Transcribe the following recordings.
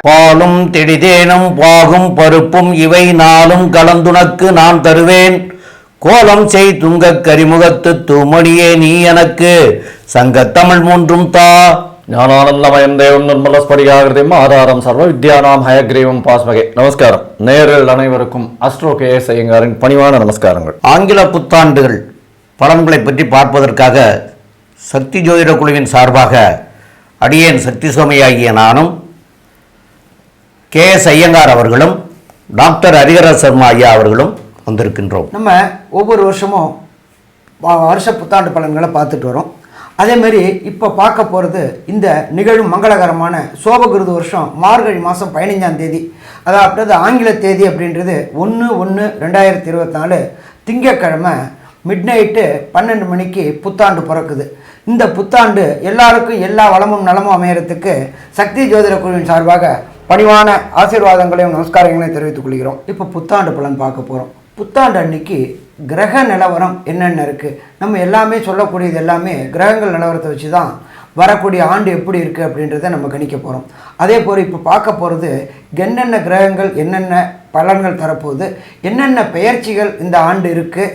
பாலும் திடிதேனும் பாகும் பருப்பும் இவை நாளும் கலந்துனக்கு நான் தருவேன். கோலம் செய் துங்கக் கரிமுகத்து தூமணியே நீ எனக்கு. சங்கத்தமிழ் மூன்றும் தா. ஞானானந்தமயம் தேவம் நிர்மலஸ்படிகாகிருதியும் ஆதாரம் சர்வ வித்யானாம் ஹயக்ரீவம் பாஸ்மகே. நமஸ்காரம். நேரில் அனைவருக்கும் அஸ்ட்ரோ கே எஸ் ஐயங்காரின் பணிவான நமஸ்காரங்கள். ஆங்கில புத்தாண்டுகள் பலன்களை பற்றி பார்ப்பதற்காக சக்தி ஜோதிட குழுவின் சார்பாக அடியேன் சக்தி சோமையாகிய நானும் கே எஸ் ஐயங்கார் அவர்களும் டாக்டர் ஹரிகர சர்மா ஐயா அவர்களும் வந்திருக்கின்றோம். நம்ம ஒவ்வொரு வருஷமும் வருஷ புத்தாண்டு பலன்களை பார்த்துட்டு வரோம். அதேமாரி இப்போ பார்க்க போகிறது இந்த நிகழும் மங்களகரமான சோபகிருது வருஷம் மார்கழி மாதம் பதினைஞ்சாம் தேதி. அதாவது ஆங்கில தேதி அப்படின்றது ஒன்று ஒன்று ரெண்டாயிரத்தி இருபத்தி நாலு திங்கக்கிழமை மிட் நைட்டு பன்னெண்டு மணிக்கு புத்தாண்டு பிறக்குது. இந்த புத்தாண்டு எல்லாருக்கும் எல்லா வளமும் நலமும் அமையறதுக்கு சக்தி ஜோதிட குழுவின் சார்பாக பணிவான ஆசீர்வாதங்களையும் நமஸ்காரங்களையும் தெரிவித்துக் கொள்கிறோம். இப்போ புத்தாண்டு பலன் பார்க்க போகிறோம் புத்தாண்டு அன்னைக்கு கிரக நிலவரம் என்னென்ன இருக்குது நம்ம எல்லாமே சொல்லக்கூடியது எல்லாமே கிரகங்கள் நிலவரத்தை வச்சு தான் வரக்கூடிய ஆண்டு எப்படி இருக்குது அப்படின்றத நம்ம கணிக்க போகிறோம் அதே போல் இப்போ பார்க்க போகிறது என்னென்ன கிரகங்கள் என்னென்ன பலன்கள் தரப்போகுது என்னென்ன பெயர்ச்சிகள் இந்த ஆண்டு இருக்குது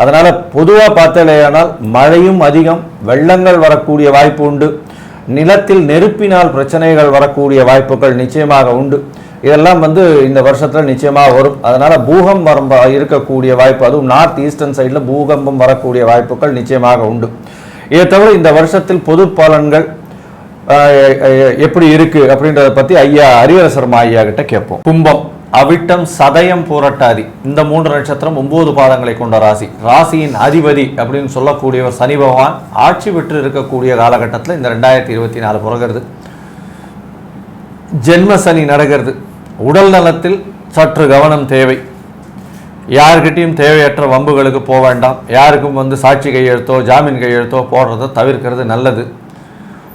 அதனால் பொதுவாக பார்த்தலையானால் மழையும் அதிகம் வெள்ளங்கள் வரக்கூடிய வாய்ப்பு உண்டு. நிலத்தில் நெருப்பினால் பிரச்சனைகள் வரக்கூடிய வாய்ப்புகள் நிச்சயமாக உண்டு. இதெல்லாம் வந்து இந்த வருஷத்தில் நிச்சயமாக வரும். அதனால் பூகம்பரம் இருக்கக்கூடிய வாய்ப்பு அதுவும் நார்த் ஈஸ்டர்ன் சைடில் பூகம்பம் வரக்கூடிய வாய்ப்புகள் நிச்சயமாக உண்டு. இதை தவிர இந்த வருஷத்தில் பொது பலன்கள் எப்படி இருக்கு அப்படின்றத பத்தி ஐயா அரியரசர்மா ஐயா கிட்ட கேட்போம். கும்பம். அவிட்டம் சதயம் பூரட்டாதி. இந்த மூன்று நட்சத்திரம் ஒன்பது பாதங்களை கொண்ட ராசி. ராசியின் அதிபதி அப்படின்னு சொல்லக்கூடியவர் சனி பகவான் ஆட்சி பெற்று இருக்கக்கூடிய காலகட்டத்தில் இந்த ரெண்டாயிரத்தி இருபத்தி நாலு பிறகுறது. ஜென்ம சனி நடக்கிறது. உடல் நலத்தில் சற்று கவனம் தேவை. யார்கிட்டயும் தேவையற்ற வம்புகளுக்கு போக வேண்டாம். யாருக்கும் வந்து சாட்சி கையெழுத்தோ ஜாமீன் கையெழுத்தோ போடுறதை தவிர்க்கிறது நல்லது.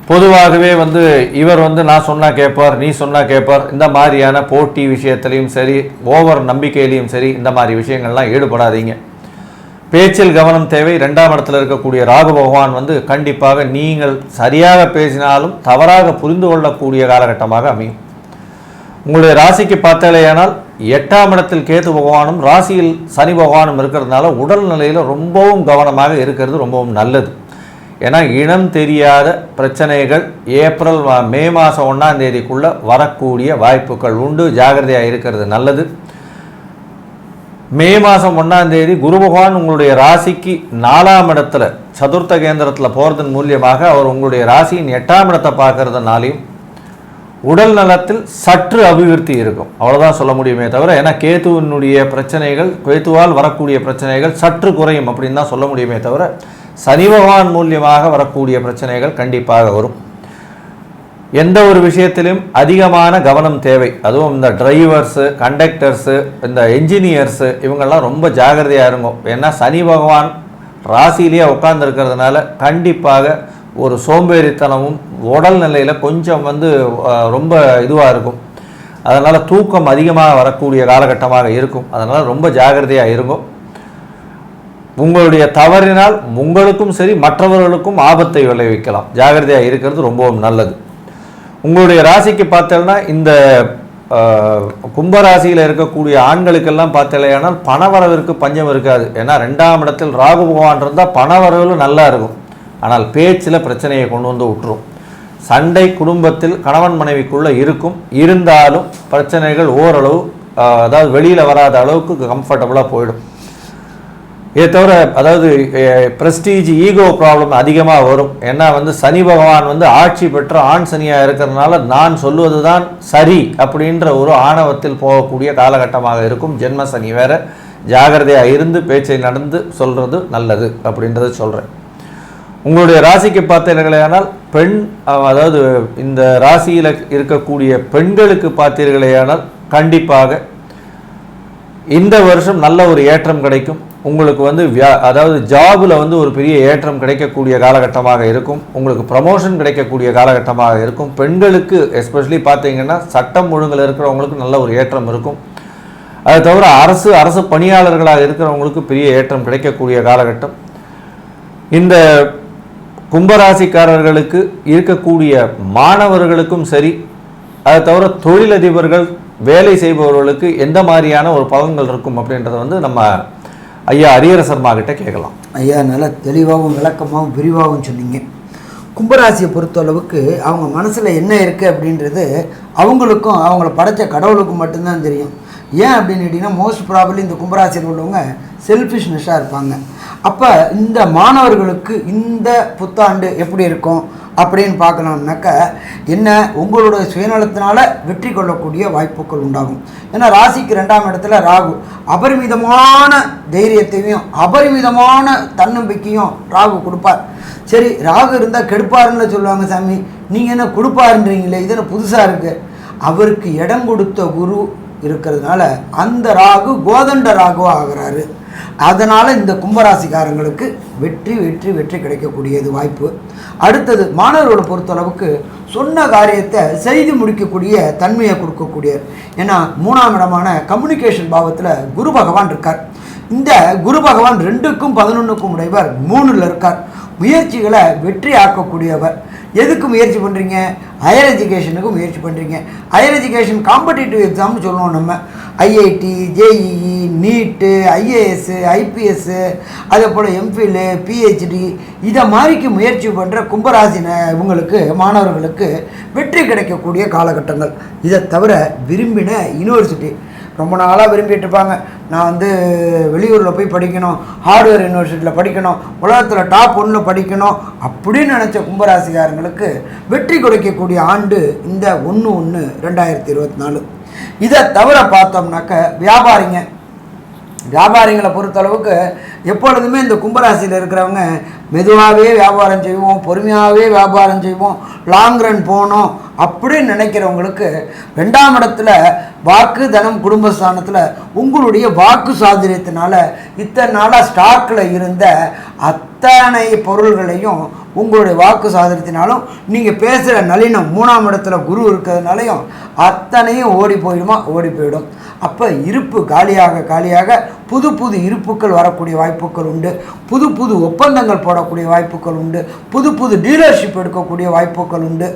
பொதுவாகவே வந்து இவர் வந்து நான் சொன்னால் கேட்பார் நீ சொன்னால் கேட்பார். இந்த மாதிரியான போட்டி விஷயத்திலையும் சரி ஓவர் நம்பிக்கையிலையும் சரி இந்த மாதிரி விஷயங்கள்லாம் ஈடுபடாதீங்க. பேச்சில் கவனம் தேவை. ரெண்டாம் இடத்துல இருக்கக்கூடிய ராகு பகவான் வந்து கண்டிப்பாக நீங்கள் சரியாக பேசினாலும் தவறாக புரிந்து கொள்ளக்கூடிய காலகட்டமாக அமையும். உங்களுடைய ராசிக்கு பார்த்தாலேயானால் எட்டாம் இடத்தில் கேது பகவானும் ராசியில் சனி பகவானும் இருக்கிறதுனால உடல் நிலையில் ரொம்பவும் கவனமாக இருக்கிறது ரொம்பவும் நல்லது. ஏன்னா இனம் தெரியாத பிரச்சனைகள் ஏப்ரல் மே மாதம் ஒன்றாம் தேதிக்குள்ளே வரக்கூடிய வாய்ப்புகள் உண்டு. ஜாகிரதையாக இருக்கிறது நல்லது. மே மாதம் ஒன்றாம் தேதி குரு பகவான் உங்களுடைய ராசிக்கு நாலாம் இடத்துல சதுர்த்த கேந்திரத்தில் போகிறதன் மூலியமாக அவர் உங்களுடைய ராசியின் எட்டாம் இடத்தை பார்க்கறதுனாலையும் உடல் நலத்தில் சற்று அபிவிருத்தி இருக்கும். அவ்வளோதான் சொல்ல முடியுமே தவிர ஏன்னா கேத்துவினுடைய பிரச்சனைகள் கேத்துவால் வரக்கூடிய பிரச்சனைகள் சற்று குறையும் அப்படின்னு தான் சொல்ல முடியுமே தவிர சனி பகவான் மூலியமாக வரக்கூடிய பிரச்சனைகள் கண்டிப்பாக வரும். எந்த ஒரு விஷயத்திலும் அதிகமான கவனம் தேவை. அதுவும் இந்த டிரைவர்ஸு கண்டக்டர்ஸு இந்த என்ஜினியர்ஸு இவங்கெல்லாம் ரொம்ப ஜாகிரதையாக இருக்கும் ஏன்னா சனி பகவான் ராசியிலேயே உட்கார்ந்துருக்கிறதுனால கண்டிப்பாக ஒரு சோம்பேறித்தனமும் உடல் நிலையில் கொஞ்சம் வந்து ரொம்ப இதுவாக இருக்கும். அதனால் தூக்கம் அதிகமாக வரக்கூடிய காலகட்டமாக இருக்கும். அதனால் ரொம்ப ஜாகிரதையாக இருக்கும் உங்களுடைய தவறினால் உங்களுக்கும் சரி மற்றவர்களுக்கும் ஆபத்தை விளைவிக்கலாம். ஜாகிரதையாக இருக்கிறது ரொம்பவும் நல்லது. உங்களுடைய ராசிக்கு பார்த்தோம்னா இந்த கும்பராசியில் இருக்கக்கூடிய ஆண்களுக்கெல்லாம் பார்த்தலையானால் பணவரவிற்கு பஞ்சம் இருக்காது. ஏன்னா ரெண்டாம் இடத்தில் ராகு பகவான் இருந்தால் பணவரவு நல்லா இருக்கும். ஆனால் பேச்சில் பிரச்சனையை கொண்டு வந்து விட்டுரும் சண்டை குடும்பத்தில் கணவன் மனைவிக்குள்ளே இருக்கும். இருந்தாலும் பிரச்சனைகள் ஓரளவு அதாவது வெளியில் வராத அளவுக்கு கம்ஃபர்டபுளாக போயிடும். இதை தவிர அதாவது ப்ரெஸ்டீஜ் ஈகோ ப்ராப்ளம் அதிகமாக வரும். ஏன்னா வந்து சனி பகவான் வந்து ஆட்சி பெற்ற ஆண் சனியாக இருக்கிறதுனால நான் சொல்வது தான் சரி அப்படின்ற ஒரு ஆணவத்தில் போகக்கூடிய காலகட்டமாக இருக்கும். ஜென்ம சனி வேற ஜாகிரதையாக இருந்து பேச்சை நடந்து சொல்கிறது நல்லது அப்படின்றத சொல்கிறேன் உங்களுடைய ராசிக்கு பார்த்தீர்களேயானால் பெண் அதாவது இந்த ராசியில் இருக்கக்கூடிய பெண்களுக்கு பார்த்தீர்களேயானால் கண்டிப்பாக இந்த வருஷம் நல்ல ஒரு ஏற்றம் கிடைக்கும். உங்களுக்கு வந்து வியா அதாவது ஜாபில் வந்து ஒரு பெரிய ஏற்றம் கிடைக்கக்கூடிய காலகட்டமாக இருக்கும். உங்களுக்கு ப்ரமோஷன் கிடைக்கக்கூடிய காலகட்டமாக இருக்கும். பெண்களுக்கு எஸ்பெஷலி பார்த்தீங்கன்னா சட்டம் ஒழுங்கில் இருக்கிறவங்களுக்கு நல்ல ஒரு ஏற்றம் இருக்கும். அதை தவிர அரசு அரசு பணியாளர்களாக இருக்கிறவங்களுக்கு பெரிய ஏற்றம் கிடைக்கக்கூடிய காலகட்டம். இந்த கும்பராசிக்காரர்களுக்கு இருக்கக்கூடிய மாணவர்களுக்கும் சரி அதை தவிர தொழிலதிபர்கள் வேலை செய்பவர்களுக்கு எந்த மாதிரியான ஒரு பலன்கள் இருக்கும் அப்படின்றத வந்து நம்ம ஐயா அரியரசர்மா கிட்ட கேட்கலாம். ஐயா நல்லா தெளிவாகவும் விளக்கமாகவும் விரிவாகவும் சொன்னீங்க. கும்பராசியை பொறுத்தளவுக்கு அவங்க மனசில் என்ன இருக்குது அப்படின்றது அவங்களுக்கும் அவங்கள படைச்ச கடவுளுக்கும் மட்டும்தான் தெரியும். ஏன் அப்படின்னு கேட்டிங்கன்னா மோஸ்ட் ப்ராபப்ளி இந்த கும்பராசியில் உள்ளவங்க செல்ஃபிஷ்னஸாக இருப்பாங்க. அப்போ இந்த மாணவர்களுக்கு இந்த புத்தாண்டு எப்படி இருக்கும்? அப்படின்னு பார்க்கலாம்னாக்க என்ன உங்களோட சுயநலத்தினால வெற்றி கொள்ளக்கூடிய வாய்ப்புகள் உண்டாகும். ஏன்னா ராசிக்கு ரெண்டாம் இடத்துல ராகு அபரிமிதமான தைரியத்தையும் அபரிமிதமான தன்னம்பிக்கையும் ராகு கொடுப்பார். சரி ராகு இருந்தால் கெடுப்பாருன்னு சொல்லுவாங்க சாமி. நீங்கள் என்ன கொடுப்பாருன்றீங்களே இது என்ன புதுசாக இருக்குது அவருக்கு இடம் கொடுத்த குரு இருக்கிறதுனால அந்த ராகு கோதண்ட ராகுவாக ஆகிறாரு. அதனால் இந்த கும்பராசிக்காரங்களுக்கு வெற்றி வெற்றி வெற்றி கிடைக்கக்கூடியது வாய்ப்பு. அடுத்தது மாணவர்களை பொறுத்தளவுக்கு சொன்ன காரியத்தை செய்து முடிக்கக்கூடிய தன்மையை கொடுக்கக்கூடிய ஏன்னா மூணாம் இடமான கம்யூனிகேஷன் பாவத்தில் குரு பகவான் இருக்கார். இந்த குரு பகவான் ரெண்டுக்கும் பதினொன்றுக்கும் உடையவர் மூணில் இருக்கார். முயற்சிகளை வெற்றி ஆக்கக்கூடியவர் எதுக்கு முயற்சி பண்ணுறீங்க ஹையர் எஜுகேஷனுக்கு முயற்சி பண்ணுறீங்க ஹையர் எஜுகேஷன் காம்படிட்டிவ் எக்ஸாம்னு சொல்லுவோம் நம்ம. IIT JEE NEET IAS IPS அதே போல் எம்ஃபிலு பிஹெச்டி இதை மாதிரிக்கு முயற்சி பண்ணுற கும்பராசின இவங்களுக்கு மாணவர்களுக்கு வெற்றி கிடைக்கக்கூடிய காலகட்டங்கள். இதை தவிர விரும்பின யூனிவர்சிட்டி ரொம்ப நாளாக விரும்பிட்டு இருப்பாங்க நான் வந்து வெளியூரில் போய் படிக்கணும் ஹார்ட்வேர் யூனிவர்சிட்டியில் படிக்கணும் உலகத்தில் டாப் ஒன்றில் படிக்கணும் அப்படின்னு நினச்ச கும்பராசிக்காரங்களுக்கு வெற்றி கொடுக்கக்கூடிய ஆண்டு இந்த ஒன்று ஒன்று ரெண்டாயிரத்தி இருபத்தி நாலு இதை தவிர பார்த்தோம்னாக்க வியாபாரிங்க. வியாபாரிகளை பொறுத்தளவுக்கு எப்பொழுதுமே இந்த கும்பராசியில் இருக்கிறவங்க மெதுவாகவே வியாபாரம் செய்வோம் பொறுமையாகவே வியாபாரம் செய்வோம் லாங் ரன் போகணும் அப்படின்னு நினைக்கிறவங்களுக்கு ரெண்டாம் இடத்துல வாக்கு தனம் குடும்பஸ்தானத்தில் உங்களுடைய வாக்கு சாதுரியத்தினால இத்தனை நாளாக ஸ்டாக்கில் இருந்த அத் அத்தனை பொருள்களையும் உங்களுடைய வாக்கு சாதனத்தினாலும் நீங்கள் பேசுகிற நளினம் மூணாம் இடத்துல குரு இருக்கிறதுனாலையும் அத்தனையும் ஓடி போயிடுமா? ஓடி போயிடும். அப்போ இருப்பு காலியாக காலியாக புது புது இருப்புக்கள் வரக்கூடிய வாய்ப்புகள் உண்டு. புது புது ஒப்பந்தங்கள் போடக்கூடிய வாய்ப்புகள் உண்டு. புது புது டீலர்ஷிப் எடுக்கக்கூடிய வாய்ப்புகள் உண்டு.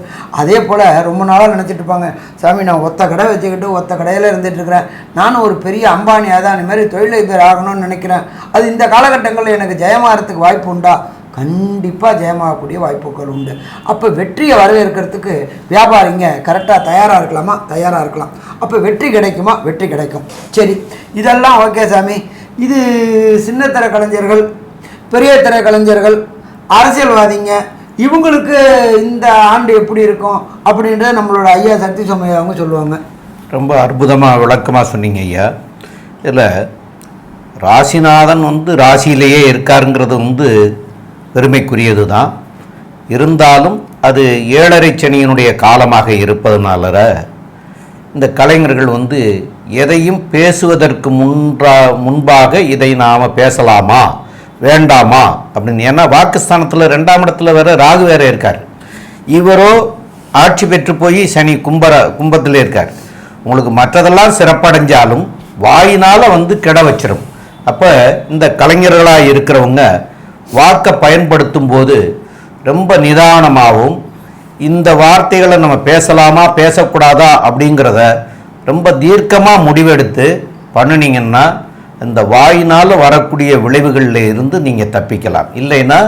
அதே போல் ரொம்ப நாளாக நினச்சிட்டு இருப்பாங்க சாமி நான் ஒத்த கடை வச்சுக்கிட்டு ஒத்த கடையில் இருந்துட்டு இருக்கிறேன். நானும் ஒரு பெரிய அம்பானி அதான் மாதிரி தொழிலதிபர் ஆகணும்னு நினைக்கிறேன். அது இந்த காலகட்டங்களில் எனக்கு ஜெயமாகறதுக்கு வாய்ப்பு உண்டா? கண்டிப்பாக ஜெயமாகக்கூடிய வாய்ப்புகள் உண்டு. அப்போ வெற்றியை வரவேற்கிறதுக்கு வியாபாரிங்க கரெக்டாக தயாராக இருக்கலாமா? தயாராக இருக்கலாம். அப்போ வெற்றி கிடைக்குமா? வெற்றி கிடைக்கும். சரி இதெல்லாம் ஓகே சாமி. இது சின்னத்தர கலைஞர்கள் பெரிய திரை கலைஞர்கள் அரசியல்வாதிங்க இவங்களுக்கு இந்த ஆண்டு எப்படி இருக்கும் அப்படின்றத நம்மளோட ஐயா சக்தி சோமையா அவங்க சொல்லுவாங்க. ரொம்ப அற்புதமாக விளக்கமாக சொன்னீங்க ஐயா. இதில் ராசிநாதன் வந்து ராசியிலேயே இருக்காருங்கிறது வந்து பெருமைக்குரியது தான் இருந்தாலும் அது ஏழரை சனியினுடைய காலமாக இருப்பதனால இந்த கலைஞர்கள் வந்து எதையும் பேசுவதற்கு முன்றா முன்பாக இதை நாம் பேசலாமா வேண்டாமா அப்படின்னு ஏன்னா வாக்குஸ்தானத்தில் ரெண்டாம் இடத்துல வேற ராகு வேற இருக்கார். இவரோ ஆட்சி பெற்று போய் சனி கும்பர கும்பத்தில் இருக்கார். உங்களுக்கு மற்றதெல்லாம் சிறப்படைஞ்சாலும் வாயினால் வந்து கெட வச்சிரும். அப்போ இந்த கலைஞர்களாக இருக்கிறவங்க வாக்கை பயன்படுத்தும் போது ரொம்ப நிதானமாகவும் இந்த வார்த்தைகளை நம்ம பேசலாமா பேசக்கூடாதா அப்படிங்கிறத ரொம்ப தீர்க்கமாக முடிவெடுத்து பண்ணுனீங்கன்னா இந்த வாயினால் வரக்கூடிய விளைவுகளில் இருந்து நீங்கள் தப்பிக்கலாம். இல்லைன்னா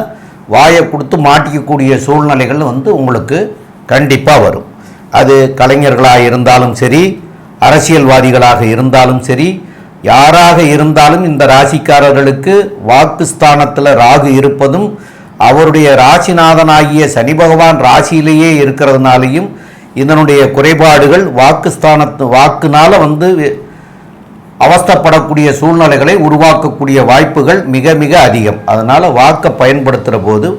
வாயை கொடுத்து மாட்டிக்கக்கூடிய சூழ்நிலைகள் வந்து உங்களுக்கு கண்டிப்பாக வரும். அது கலைஞர்களாக இருந்தாலும் சரி அரசியல்வாதிகளாக இருந்தாலும் சரி யாராக இருந்தாலும் இந்த ராசிக்காரர்களுக்கு வாக்கு ஸ்தானத்தில் ராகு இருப்பதும் அவருடைய ராசிநாதனாகிய சனி பகவான் ராசியிலேயே இருக்கிறதுனாலையும் இதனுடைய குறைபாடுகள் வாக்குஸ்தானத்து வாக்குனால வந்து அவஸ்தைப்படக்கூடிய சூழ்நிலைகளை உருவாக்கக்கூடிய வாய்ப்புகள் மிக மிக அதிகம். அதனால் வாக்கை பயன்படுத்துகிற போது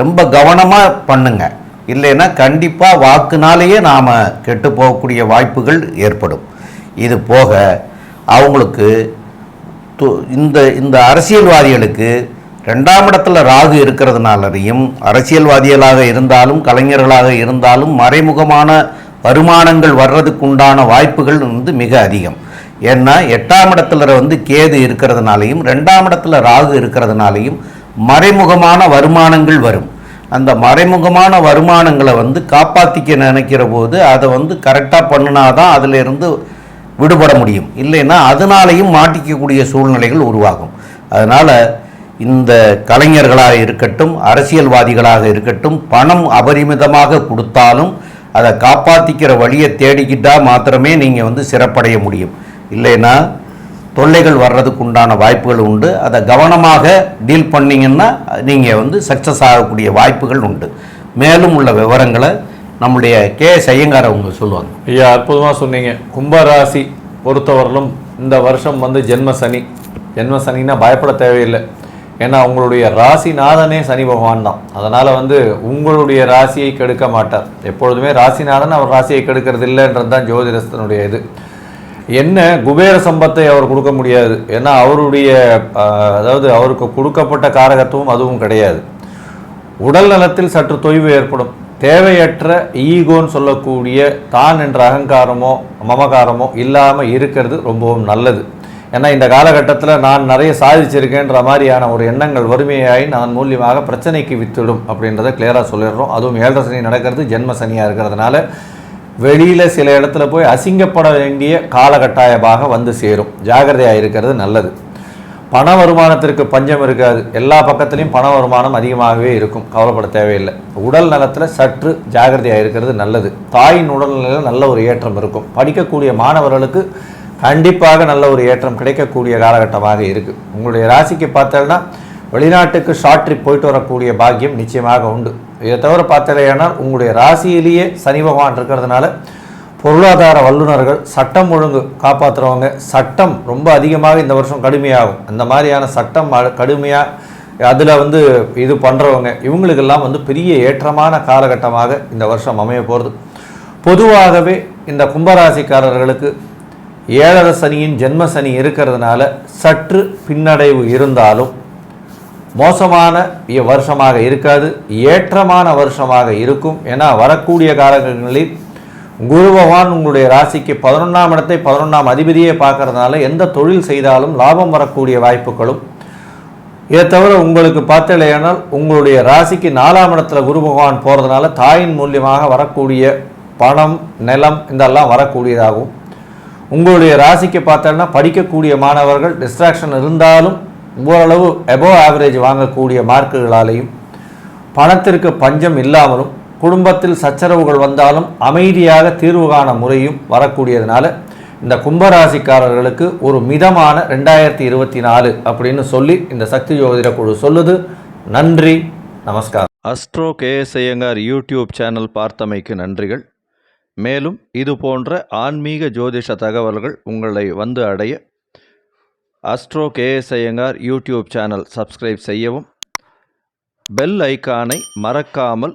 ரொம்ப கவனமாக பண்ணுங்க. இல்லைன்னா கண்டிப்பாக வாக்குனாலேயே நாம் கெட்டு போகக்கூடிய வாய்ப்புகள் ஏற்படும். இது போக அவங்களுக்கு இந்த இந்த அரசியல்வாதிகளுக்கு ரெண்டாம் இடத்துல ராகு இருக்கிறதுனாலையும் அரசியல்வாதிகளாக இருந்தாலும் கலைஞர்களாக இருந்தாலும் மறைமுகமான வருமானங்கள் வர்றதுக்கு உண்டான வாய்ப்புகள் வந்து மிக அதிகம். ஏன்னா எட்டாம் இடத்துல வந்து கேது இருக்கிறதுனாலையும் ரெண்டாம் இடத்துல ராகு இருக்கிறதுனாலையும் மறைமுகமான வருமானங்கள் வரும். அந்த மறைமுகமான வருமானங்களை வந்து காப்பாற்றிக்க நினைக்கிற போது அதை வந்து கரெக்டாக பண்ணினாதான் அதிலிருந்து இருந்து விடுபட முடியும். இல்லைன்னா அதனாலையும் மாட்டிக்கக்கூடிய சூழ்நிலைகள் உருவாகும். அதனால் இந்த கலைஞர்களாக இருக்கட்டும் அரசியல்வாதிகளாக இருக்கட்டும் பணம் அபரிமிதமாக கொடுத்தாலும் அதை காப்பாற்றிக்கிற வழியை தேடிக்கிட்டால் மாத்திரமே நீங்கள் வந்து சிறப்படைய முடியும். இல்லைன்னா தொல்லைகள் வர்றதுக்கு உண்டான வாய்ப்புகள் உண்டு. அதை கவனமாக டீல் பண்ணீங்கன்னா நீங்கள் வந்து சக்ஸஸ் ஆகக்கூடிய வாய்ப்புகள் உண்டு. மேலும் உள்ள விவரங்களை நம்முடைய கே எஸ் ஐயங்கார் அவங்க சொல்லுவாங்க. ஐயா அற்புதமாக சொன்னீங்க. கும்பராசி பொறுத்தவரையிலும் இந்த வருஷம் வந்து ஜென்ம சனி. ஜென்ம சனின்னா பயப்பட தேவையில்லை. ஏன்னா அவங்களுடைய ராசிநாதனே சனி பகவான் தான். அதனால் வந்து உங்களுடைய ராசியை கெடுக்க மாட்டார். எப்பொழுதுமே ராசிநாதன் அவர் ராசியை கெடுக்கிறது இல்லைன்றது தான் ஜோதிடத்தினுடைய இது. என்ன குபேர சம்பத்தை அவர் கொடுக்க முடியாது. ஏன்னா அவருடைய அதாவது அவருக்கு கொடுக்கப்பட்ட காரகத்துவம் அதுவும் கிடையாது. உடல் நலத்தில் சற்று தொய்வு ஏற்படும். தேவையற்ற ஈகோன்னு சொல்லக்கூடிய தான் என்ற அகங்காரமோ மமகாரமோ இல்லாமல் இருக்கிறது ரொம்பவும் நல்லது. ஏன்னா இந்த காலகட்டத்தில் நான் நிறைய சாதிச்சிருக்கேன்ற மாதிரியான ஒரு எண்ணங்கள் வறுமையாகி நான் மூலியமாக பிரச்சனைக்கு வித்துடும் அப்படின்றத கிளியராக சொல்லிடுறோம். அதுவும் ஏழரை சனி நடக்கிறது ஜென்ம சனியாக இருக்கிறதுனால வெளியில் சில இடத்துல போய் அசிங்கப்பட வேண்டிய காலகட்டாயமாக வந்து சேரும். ஜாகிரதையாக இருக்கிறது நல்லது. பண வருமானத்திற்கு பஞ்சம் இருக்காது. எல்லா பக்கத்துலேயும் பண வருமானம் அதிகமாகவே இருக்கும். கவலைப்பட தேவையில்லை. உடல் நலத்தில் சற்று ஜாகிரதையாக இருக்கிறது நல்லது. தாயின் உடல்நிலையில் நல்ல ஒரு ஏற்றம் இருக்கும். படிக்கக்கூடிய மாணவர்களுக்கு கண்டிப்பாக நல்ல ஒரு ஏற்றம் கிடைக்கக்கூடிய காலகட்டமாக இருக்குது உங்களுடைய ராசிக்கு பார்த்தோன்னா வெளிநாட்டுக்கு ஷார்ட் ட்ரிப் போயிட்டு வரக்கூடிய பாக்கியம் நிச்சயமாக உண்டு. இதை தவிர பார்த்தலையானால் உங்களுடைய ராசியிலேயே சனி பகவான் இருக்கிறதுனால பொருளாதார வல்லுநர்கள் சட்டம் ஒழுங்கு காப்பாற்றுறவங்க சட்டம் ரொம்ப அதிகமாக இந்த வருஷம் கடுமையாகும். அந்த மாதிரியான சட்டம் கடுமையாக அதில் வந்து இது பண்ணுறவங்க இவங்களுக்கெல்லாம் வந்து பெரிய ஏற்றமான காலகட்டமாக இந்த வருஷம் அமைய போகிறது பொதுவாகவே இந்த கும்பராசிக்காரர்களுக்கு ஏழரை சனியின் ஜென்ம சனி இருக்கிறதுனால சற்று பின்னடைவு இருந்தாலும் மோசமான வருஷமாக இருக்காது ஏற்றமான வருஷமாக இருக்கும். ஏன்னா வரக்கூடிய காலங்களில் குரு பகவான் உங்களுடைய ராசிக்கு பதினொன்றாம் இடத்தை பதினொன்றாம் அதிபதியே பார்க்கறதுனால எந்த தொழில் செய்தாலும் லாபம் வரக்கூடிய வாய்ப்புகளும் இதை தவிர உங்களுக்கு பார்த்தலையானால் உங்களுடைய ராசிக்கு நாலாம் இடத்துல குரு பகவான் போகிறதுனால தாயின் மூலியமாக வரக்கூடிய பணம் நிலம் இதெல்லாம் வரக்கூடியதாகும். உங்களுடைய ராசிக்கு பார்த்தோன்னா படிக்கக்கூடிய மாணவர்கள் டிஸ்ட்ராக்ஷன் இருந்தாலும் ஓரளவு எபோ ஆவரேஜ் வாங்கக்கூடிய மார்க்குகளாலேயும் பணத்திற்கு பஞ்சம் இல்லாமலும் குடும்பத்தில் சச்சரவுகள் வந்தாலும் அமைதியாக தீர்வு காண முறையும் வரக்கூடியதுனால இந்த கும்பராசிக்காரர்களுக்கு ஒரு மிதமான ரெண்டாயிரத்தி இருபத்தி நாலு அப்படின்னு சொல்லி இந்த சக்தி ஜோதிட குழு சொல்லுது. நன்றி நமஸ்காரம். Astro KS Iyengar YouTube channel பார்த்தமைக்கு நன்றிகள். மேலும் இது போன்ற ஆன்மீக ஜோதிஷ தகவல்கள் உங்களை வந்து அடைய Astro KS Iyengar YouTube channel subscribe செய்யவும் பெல் ஐகானை மறக்காமல்